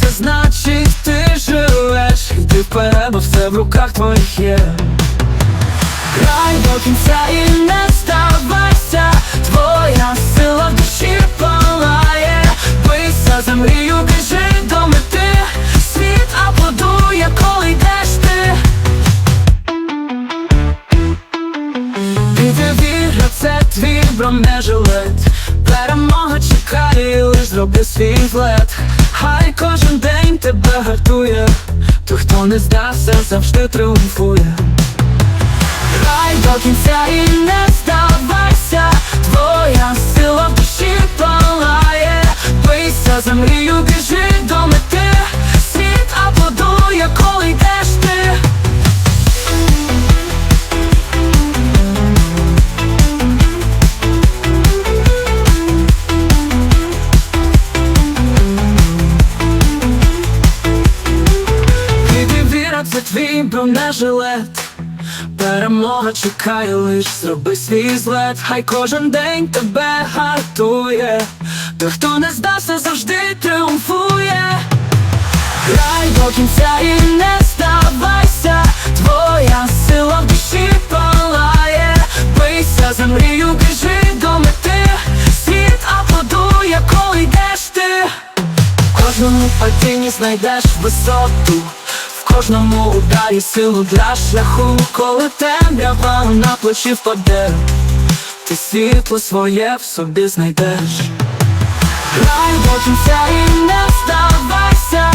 це значить ти живеш. Йди вперед, бо все в руках твоїх є. Грай до кінця і не здавайся. Твоя сила в душі палає. Бийся за мрію, біжи до мети. Світ аплодує, коли йдеш ти. Ти віра, це твій бронежилет Перемога чекає, зроби свій злет Хай кожен день тебе гартує. Той, хто не здався, завжди тріумфує. Рай до кінця і не здавайся. Твоя сила в душі палає. Бийся за мрію, біжи твій бронежилет Перемога чекає лиш зроби свій злет. Хай кожен день тебе гартує. Той, хто не здався, завжди тріумфує. Грай до кінця і не здавайся. Твоя сила в душі палає. Бийся за мрію, біжи до мети. Світ аплодує, коли йдеш ти. В кожному падінні знайдеш висоту, кожному ударі силу для шляху, коли темрява на плечі впаде, ти світло своє в собі знайдеш. Грай до кінця і не здавайся,